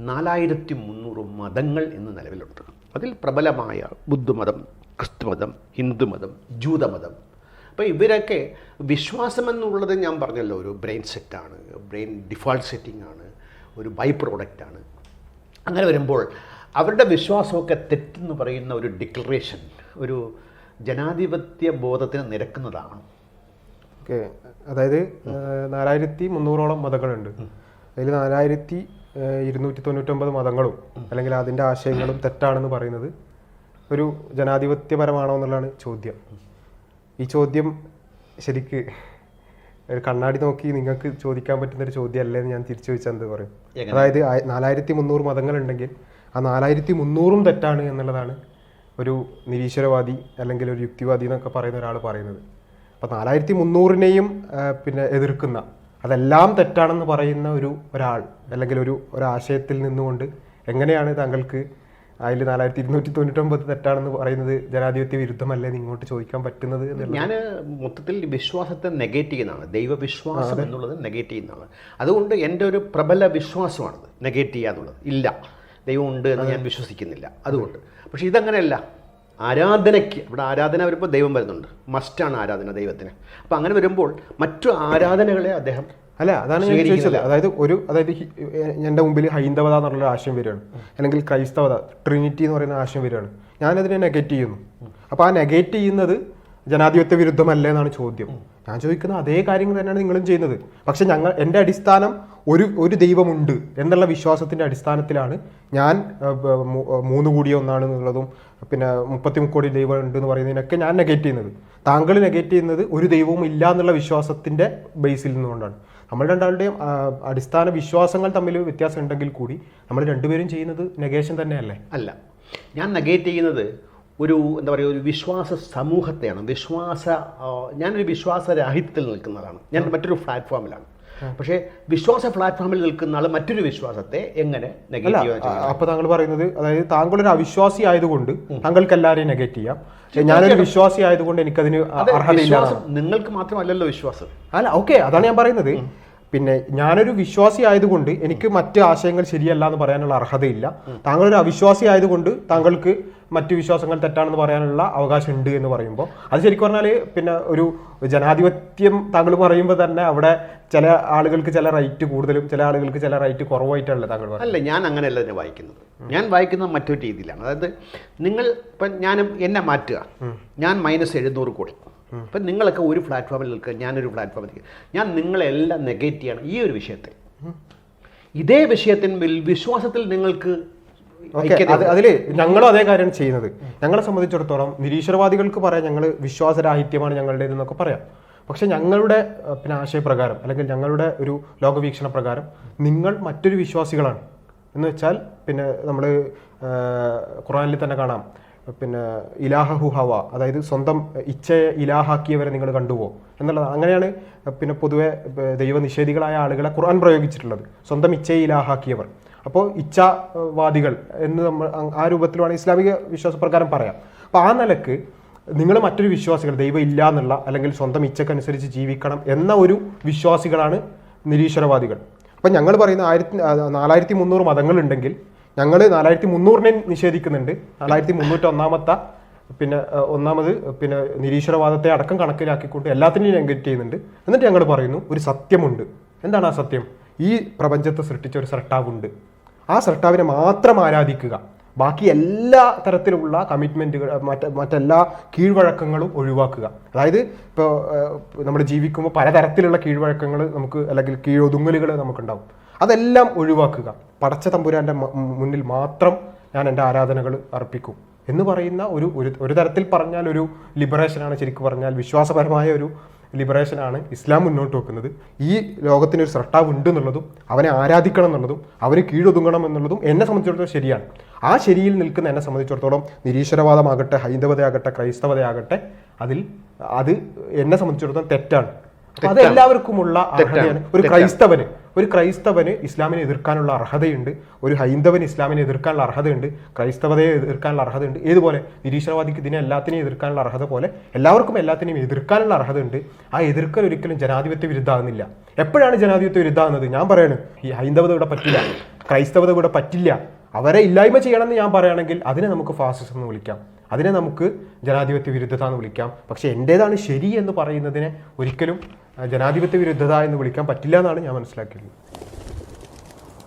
നാലായിരത്തി മുന്നൂറ് മതങ്ങൾ ഇന്ന് നിലവിലുണ്ട്. അതിൽ പ്രബലമായ ബുദ്ധമതം ക്രിസ്തുമതം ഹിന്ദുമതം ജൂതമതം. അപ്പോൾ ഇവരൊക്കെ വിശ്വാസമെന്നുള്ളത് ഞാൻ പറഞ്ഞല്ലോ ഒരു ബ്രെയിൻ സെറ്റാണ് ബ്രെയിൻ ഡിഫോൾട്ട് സെറ്റിംഗ് ആണ് ഒരു ബൈ പ്രോഡക്റ്റാണ്. അങ്ങനെ വരുമ്പോൾ അവരുടെ വിശ്വാസമൊക്കെ തെറ്റെന്ന് പറയുന്ന ഒരു ഡിക്ലറേഷൻ ഒരു ജനാധിപത്യ ബോധത്തിന് നിരക്കുന്നതാണ്. ഓക്കെ. അതായത് നാലായിരത്തി മുന്നൂറോളം മതങ്ങളുണ്ട്. അതിൽ നാലായിരത്തി ഇരുന്നൂറ്റി തൊണ്ണൂറ്റൊമ്പത് മതങ്ങളും അല്ലെങ്കിൽ അതിന്റെ ആശയങ്ങളും തെറ്റാണെന്ന് പറയുന്നത് ഒരു ജനാധിപത്യപരമാണോ എന്നുള്ളതാണ് ചോദ്യം. ഈ ചോദ്യം ശരിക്ക് ഒരു കണ്ണാടി നോക്കി നിങ്ങൾക്ക് ചോദിക്കാൻ പറ്റുന്ന ഒരു ചോദ്യമല്ലേ എന്ന് ഞാൻ തിരിച്ചു ചോദിച്ചാൽ എന്ത് പറയും? അതായത് നാലായിരത്തി മുന്നൂറ് മതങ്ങളുണ്ടെങ്കിൽ ആ നാലായിരത്തി മുന്നൂറും തെറ്റാണ് എന്നുള്ളതാണ് ഒരു നിരീശ്വരവാദി അല്ലെങ്കിൽ ഒരു യുക്തിവാദി എന്നൊക്കെ പറയുന്ന ഒരാൾ പറയുന്നത്. അപ്പം നാലായിരത്തി മുന്നൂറിനെയും പിന്നെ എതിർക്കുന്ന അതെല്ലാം തെറ്റാണെന്ന് പറയുന്ന ഒരു ഒരാൾ അല്ലെങ്കിൽ ഒരു ഒരാശയത്തിൽ നിന്നുകൊണ്ട് എങ്ങനെയാണ് താങ്കൾക്ക് അതിൽ നാലായിരത്തി ഇരുന്നൂറ്റി തൊണ്ണൂറ്റൊമ്പത് തെറ്റാണെന്ന് പറയുന്നത് ജനാധിപത്യ വിരുദ്ധമല്ലേ നിങ്ങോട്ട് ഇങ്ങോട്ട് ചോദിക്കാൻ പറ്റുന്നത് ഞാൻ മൊത്തത്തിൽ വിശ്വാസത്തെ നെഗേറ്റ് ചെയ്യുന്നതാണ്. ദൈവവിശ്വാസം എന്നുള്ളത് നെഗേറ്റ് ചെയ്യുന്നതാണ്. അതുകൊണ്ട് എന്റെ ഒരു പ്രബല വിശ്വാസമാണത് നെഗേറ്റ് ചെയ്യുക എന്നുള്ളത് ഇല്ല. ദൈവമുണ്ട് ഉണ്ട് എന്ന് ഞാൻ വിശ്വസിക്കുന്നില്ല. അതുകൊണ്ട്. പക്ഷേ ഇതങ്ങനെയല്ല. ആരാധനയ്ക്ക് ഇവിടെ ആരാധന വരുമ്പോൾ ദൈവം വരുന്നുണ്ട്. മസ്റ്റാണ് ആരാധന ദൈവത്തിന്. അപ്പം അങ്ങനെ വരുമ്പോൾ മറ്റു ആരാധനകളെ അദ്ദേഹം അല്ല അതാണ് ഞാൻ ചോദിച്ചത്. അതായത് ഒരു അതായത് എന്റെ മുമ്പിൽ ഹൈന്ദവത എന്നുള്ളൊരു ആശയം വരികയാണ്. അല്ലെങ്കിൽ ക്രൈസ്തവത ട്രിനിറ്റി എന്ന് പറയുന്ന ആശയം വരികയാണ്. ഞാനതിനെ നെഗറ്റ് ചെയ്യുന്നു. അപ്പോൾ ആ നെഗറ്റ് ചെയ്യുന്നത് ജനാധിപത്യ വിരുദ്ധമല്ലേ എന്നാണ് ചോദ്യം. ഞാൻ ചോദിക്കുന്ന അതേ കാര്യങ്ങൾ തന്നെയാണ് നിങ്ങളും ചെയ്യുന്നത്. പക്ഷെ ഞങ്ങൾ എന്റെ അടിസ്ഥാനം ഒരു ഒരു ദൈവമുണ്ട് എന്നുള്ള വിശ്വാസത്തിന്റെ അടിസ്ഥാനത്തിലാണ് ഞാൻ മൂന്ന് കൂടിയ ഒന്നാണ് എന്നുള്ളതും പിന്നെ മുപ്പത്തി മുക്കോടി ദൈവം ഉണ്ട് എന്ന് പറയുന്നതിനൊക്കെ ഞാൻ നെഗറ്റ് ചെയ്യുന്നത്. താങ്കൾ നെഗറ്റ് ചെയ്യുന്നത് ഒരു ദൈവവും ഇല്ല എന്നുള്ള വിശ്വാസത്തിന്റെ ബേസിൽ നിന്നുകൊണ്ടാണ്. നമ്മൾ രണ്ടാളുടെയും അടിസ്ഥാന വിശ്വാസങ്ങൾ തമ്മിൽ വ്യത്യാസം ഉണ്ടെങ്കിൽ കൂടി നമ്മൾ രണ്ടുപേരും ചെയ്യുന്നത് നെഗേഷൻ തന്നെയല്ലേ? അല്ല. ഞാൻ നെഗേറ്റ് ചെയ്യുന്നത് ഒരു എന്താ പറയുക ഒരു വിശ്വാസ സമൂഹത്തെയാണ്. വിശ്വാസ ഞാനൊരു വിശ്വാസരാഹിത്യത്തിൽ നിൽക്കുന്നതാണ് ഞാൻ മറ്റൊരു പ്ലാറ്റ്ഫോമിലാണ്. പക്ഷേ വിശ്വാസ പ്ലാറ്റ്ഫോമിൽ നിൽക്കുന്ന ആൾ മറ്റൊരു വിശ്വാസത്തെ എങ്ങനെ അപ്പൊ താങ്കൾ പറയുന്നത് അതായത് താങ്കൾ ഒരു അവിശ്വാസി ആയതുകൊണ്ട് താങ്കൾക്ക് എല്ലാവരെയും നെഗറ്റ് ചെയ്യാം. ഞാനൊരു വിശ്വാസി ആയതുകൊണ്ട് എനിക്കതിന് അർഹതയില്ല. നിങ്ങൾക്ക് മാത്രമല്ലല്ലോ വിശ്വാസം. അല്ല ഓക്കെ അതാണ് ഞാൻ പറയുന്നത്. പിന്നെ ഞാനൊരു വിശ്വാസി ആയതുകൊണ്ട് എനിക്ക് മറ്റ് ആശയങ്ങൾ ശരിയല്ല എന്ന് പറയാനുള്ള അർഹതയില്ല. താങ്കൾ ഒരു അവിശ്വാസി ആയതുകൊണ്ട് താങ്കൾക്ക് മറ്റു വിശ്വാസങ്ങൾ തെറ്റാണെന്ന് പറയാനുള്ള അവകാശം ഉണ്ട് എന്ന് പറയുമ്പോൾ അത് ശരിക്കും പറഞ്ഞാൽ പിന്നെ ഒരു ജനാധിപത്യം താങ്കൾ പറയുമ്പോൾ തന്നെ അവിടെ ചില ആളുകൾക്ക് ചില റൈറ്റ് കൂടുതലും ചില ആളുകൾക്ക് ചില റൈറ്റ് കുറവായിട്ടാണല്ലോ താങ്കൾ പറയുന്നത്. അല്ല ഞാൻ അങ്ങനെയല്ല തന്നെ വായിക്കുന്നത്. ഞാൻ വായിക്കുന്നത് മറ്റൊരു രീതിയിലാണ്. അതായത് നിങ്ങൾ ഇപ്പം ഞാനും എന്നെ മാറ്റുക. ഞാൻ മൈനസ് എഴുന്നൂറ് കോടി. അപ്പം നിങ്ങളൊക്കെ ഒരു പ്ലാറ്റ്ഫോമിൽ നിൽക്കുക ഞാനൊരു പ്ലാറ്റ്ഫോമിൽ നിൽക്കുക ഞാൻ നിങ്ങളെല്ലാം നെഗേറ്റ് ചെയ്യണം. ഈ ഒരു വിഷയത്തെ. ഇതേ വിഷയത്തിന്മേൽ വിശ്വാസത്തിൽ നിങ്ങൾക്ക് അതിൽ അതിൽ ഞങ്ങളും അതേ കാര്യം ചെയ്യുന്നത്. ഞങ്ങളെ സംബന്ധിച്ചിടത്തോളം നിരീശ്വരവാദികൾക്ക് പറയാം ഞങ്ങൾ വിശ്വാസരാഹിത്യമാണ് ഞങ്ങളുടെ എന്നൊക്കെ പറയാം. പക്ഷെ ഞങ്ങളുടെ പിന്നെ ആശയപ്രകാരം അല്ലെങ്കിൽ ഞങ്ങളുടെ ഒരു ലോകവീക്ഷണ പ്രകാരം നിങ്ങൾ മറ്റൊരു വിശ്വാസികളാണ്. എന്ന് വെച്ചാൽ പിന്നെ നമ്മൾ ഖുറാനിൽ തന്നെ കാണാം. പിന്നെ ഇലാഹഹു ഹവ അതായത് സ്വന്തം ഇച്ഛയെ ഇലാഹാക്കിയവരെ നിങ്ങൾ കണ്ടുപോ എന്നുള്ളത് അങ്ങനെയാണ് പിന്നെ പൊതുവെ ദൈവനിഷേധികളായ ആളുകളെ ഖുർആൻ പ്രയോഗിച്ചിട്ടുള്ളത്. സ്വന്തം ഇച്ഛയെ ഇലാഹാക്കിയവർ. അപ്പോൾ ഇച്ഛാവാദികൾ എന്ന് നമ്മൾ ആ രൂപത്തിലാണ് ഇസ്ലാമിക വിശ്വാസപ്രകാരം പറയാം. അപ്പോൾ ആ നിലയ്ക്ക് നിങ്ങൾ മറ്റൊരു വിശ്വാസികൾ ദൈവം ഇല്ല എന്നുള്ള അല്ലെങ്കിൽ സ്വന്തം ഇച്ഛക്കനുസരിച്ച് ജീവിക്കണം എന്ന ഒരു വിശ്വാസികളാണ് നിരീശ്വരവാദികൾ. അപ്പം ഞങ്ങൾ പറയുന്ന ആയിരത്തി നാലായിരത്തി മുന്നൂറ് മതങ്ങളുണ്ടെങ്കിൽ ഞങ്ങൾ നാലായിരത്തി മുന്നൂറിനെ നിഷേധിക്കുന്നുണ്ട്. നാലായിരത്തി മുന്നൂറ്റി ഒന്നാമത്തെ പിന്നെ ഒന്നാമത് പിന്നെ നിരീശ്വരവാദത്തെ അടക്കം കണക്കിലാക്കിക്കൊണ്ട് എല്ലാത്തിനെയും നെഗറ്റ് ചെയ്യുന്നുണ്ട്. എന്നിട്ട് ഞങ്ങൾ പറയുന്നു ഒരു സത്യമുണ്ട്. എന്താണ് ആ സത്യം? ഈ പ്രപഞ്ചത്തെ സൃഷ്ടിച്ച ഒരു സർട്ടാവുണ്ട് ആ സർട്ടാവിനെ മാത്രം ആരാധിക്കുക. ബാക്കി എല്ലാ തരത്തിലുള്ള കമ്മിറ്റ്മെന്റുകൾ മറ്റ് മറ്റെല്ലാ കീഴ്വഴക്കങ്ങളും ഒഴിവാക്കുക. അതായത് ഇപ്പോൾ നമ്മൾ ജീവിക്കുമ്പോൾ പലതരത്തിലുള്ള കീഴ്വഴക്കങ്ങൾ നമുക്ക് അല്ലെങ്കിൽ കീഴൊതുങ്ങലുകൾ നമുക്കുണ്ടാവും. അതെല്ലാം ഒഴിവാക്കുക. പടച്ച തമ്പുരാന്റെ മുന്നിൽ മാത്രം ഞാൻ എന്റെ ആരാധനകൾ അർപ്പിക്കും എന്ന് പറയുന്ന ഒരു ഒരു തരത്തിൽ പറഞ്ഞാൽ ഒരു ലിബറേഷനാണ് ശരിക്കും പറഞ്ഞാൽ വിശ്വാസപരമായ ഒരു ലിബറേഷനാണ് ഇസ്ലാം മുന്നോട്ട് വെക്കുന്നത്. ഈ ലോകത്തിന് ഒരു സൃഷ്ടാവ് ഉണ്ട് എന്നുള്ളതും അവനെ ആരാധിക്കണം എന്നുള്ളതും അവന് കീഴൊതുങ്ങണം എന്നുള്ളതും എന്നെ സംബന്ധിച്ചിടത്തോളം ശരിയാണ്. ആ ശരിയിൽ നിൽക്കുന്ന എന്നെ സംബന്ധിച്ചിടത്തോളം നിരീശ്വരവാദമാകട്ടെ ഹൈന്ദവതയാകട്ടെ ക്രൈസ്തവതയാകട്ടെ അതിൽ അത് എന്നെ സംബന്ധിച്ചിടത്തോളം തെറ്റാണ്. അത് എല്ലാവർക്കുമുള്ള ഒരു ക്രൈസ്തവന് ഒരു ക്രൈസ്തവന് ഇസ്ലാമിനെ എതിർക്കാനുള്ള അർഹതയുണ്ട് ഒരു ഹൈന്ദവന് ഇസ്ലാമിനെ എതിർക്കാനുള്ള അർഹതയുണ്ട് ക്രൈസ്തവതയെ എതിർക്കാനുള്ള അർഹതയുണ്ട് ഏതുപോലെ നിരീശ്വരവാദിക്ക് ഇതിനെ എല്ലാത്തിനെയും എതിർക്കാനുള്ള അർഹത പോലെ എല്ലാവർക്കും എല്ലാത്തിനെയും എതിർക്കാനുള്ള അർഹതയുണ്ട്. ആ എതിർക്കൽ ഒരിക്കലും ജനാധിപത്യ വിരുദ്ധാകുന്നില്ല എപ്പോഴാണ് ജനാധിപത്യ വിരുദ്ധാകുന്നത് ഞാൻ പറയാണ് ഈ ഹൈന്ദവത ഇവിടെ പറ്റില്ല ക്രൈസ്തവത ഇവിടെ പറ്റില്ല. അവരെ ഇല്ലായ്മ ചെയ്യണമെന്ന് ഞാൻ പറയുകയാണെങ്കിൽ അതിനെ നമുക്ക് ഫാസിസം എന്ന് വിളിക്കാം. അതിനെ നമുക്ക് ജനാധിപത്യ വിരുദ്ധത എന്ന് വിളിക്കാം. പക്ഷേ എന്റേതാണ് ശരി എന്ന് പറയുന്നതിനെ ഒരിക്കലും ജനാധിപത്യ വിരുദ്ധത എന്ന് വിളിക്കാൻ പറ്റില്ല എന്നാണ് ഞാൻ മനസ്സിലാക്കിയത്.